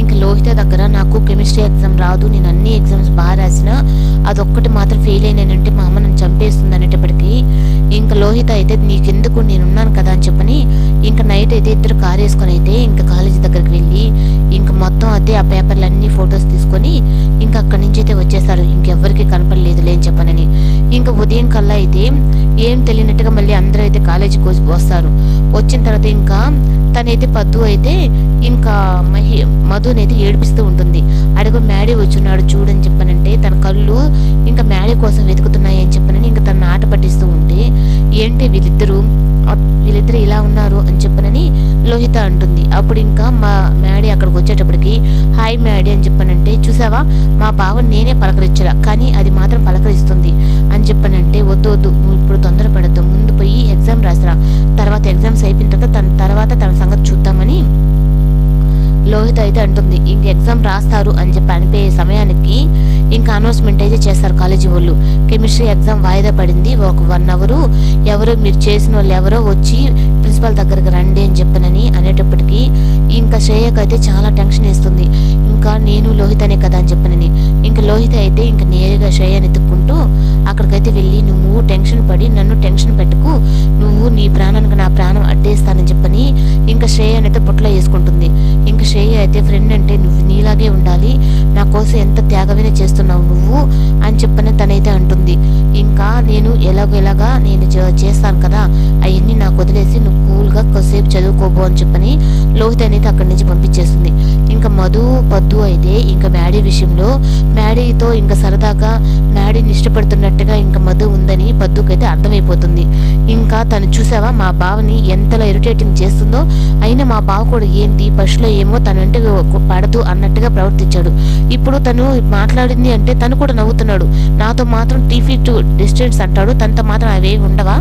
ఇంక లోహిత దగ్గర నాకు కెమిస్ట్రీ ఎగ్జామ్ రాదు నేను అన్ని ఎగ్జామ్స్ బాగా రాసిన. అదొక్కటి మాత్రం ఫెయిల్ అయినానంటే మా అమ్మ నన్ను చంపేస్తుంది అనేటప్పటికీ ఇంకా లోహిత అయితే నీకెందుకు నేనున్నాను కదా అని చెప్పని ఇంకా నైట్ అయితే ఇద్దరు కార్ వేసుకొని అయితే ఇంకా కాలేజీ దగ్గరికి వెళ్ళి ఇంకా మొత్తం అయితే ఆ పేపర్లు అన్ని ఫొటోస్ తీసుకొని ఇంకా అక్కడి నుంచి అయితే వచ్చేసారు. ఇంకెవ్వరికి కనపడలేదులే అని చెప్పనని. ఇంకా ఉదయం కల్లా అయితే ఏం తెలియనట్టుగా మళ్ళీ అందరూ అయితే కాలేజీకి వచ్చి- వస్తారు వచ్చిన తర్వాత ఇంకా తనైతే పద్దు అయితే ఇంకా మహి మధునైతే ఏడిపిస్తూ ఉంటుంది. అడుగు మ్యాడీ వచ్చున్నాడు చూడని చెప్పనంటే తన కళ్ళు ఇంకా మ్యాడీ కోసం వెతుకుతున్నాయి అని చెప్పనని ఇంకా తన ఆట పట్టిస్తూ ఉంటే ఏంటి వీళ్ళిద్దరూ? వీళ్ళిద్దరు ఇలా ఉన్నారు అని చెప్పనని లోహిత అంటుంది. అప్పుడు ఇంకా మా మ్యాడీ అక్కడికి వచ్చేటప్పటికి హాయ్ మ్యాడీ అని చెప్పనంటే చూసావా? మా బావ నేనే పలకరించరా కానీ అది మాత్రం పలకరిస్తుంది అని చెప్పనంటే వద్దు వద్దు నువ్వు ఇప్పుడు తొందరపడద్దు ముందు పోయి ఎగ్జామ్ రాసిరా తర్వాత ఎగ్జామ్స్ అయిపోయిన తర్వాత తన తర్వాత తన సంగతి చూద్దామని లోహిత అయితే అంటుంది ఇంక ఎగ్జామ్ రాస్తారు అని చెప్పి అనిపోయే సమయానికి ఇంకా అనౌన్స్మెంట్ అయితే చేస్తారు కాలేజీ వాళ్ళు. కెమిస్ట్రీ ఎగ్జామ్ వాయిదా పడింది. ఒక వన్ అవరు ఎవరో మీరు చేసిన వాళ్ళు ఎవరో వచ్చి ప్రిన్సిపల్ దగ్గరికి రండి అని చెప్పనని అనేటప్పటికీ ఇంకా శ్రేయకు అయితే చాలా టెన్షన్ వేస్తుంది. ఇంకా నేను లోహితనే కదా అని చెప్పనని. ఇంకా లోహిత అయితే ఇంకా నేరుగా శ్రేయని ఇంకా పొట్ల వేసుకుంటుంది. ఇంకా శ్రేయ అయితే ఫ్రెండ్ అంటే నువ్వు నీలాగే ఉండాలి. నా కోసం ఎంత త్యాగమైన చేస్తున్నావు నువ్వు అని చెప్పని తనైతే అంటుంది. ఇంకా నేను ఎలాగో ఎలాగా నేను చేస్తాను కదా అవన్నీ నాకు వదిలేసి నువ్వు కూల్గా కొద్దిసేపు చదువుకోబో అని చెప్పని లోహిత్ అనేది అక్కడి నుంచి పంపించేస్తుంది. పద్దు అయితే ఇంకా మ్యాడీ విషయంలో మ్యాడీతో ఇంకా సరదాగా మ్యాడీని ఇష్టపడుతున్నట్టుగా ఇంకా మధు ఉందని పద్దుకైతే అర్థమైపోతుంది. ఇంకా తను చూసావా మా బావని ఎంతలా ఇరిటేటింగ్ చేస్తుందో? అయినా మా బావ కూడా ఏంటి ఫస్ట్లో ఏమో తనంటే పడదు అన్నట్టుగా ప్రవర్తించాడు. ఇప్పుడు తను మాట్లాడింది అంటే తను కూడా నవ్వుతున్నాడు. నాతో మాత్రం టీ ఫీట్ డిస్టెన్స్ అంటాడు. తనతో మాత్రం అవేవి ఉండవా?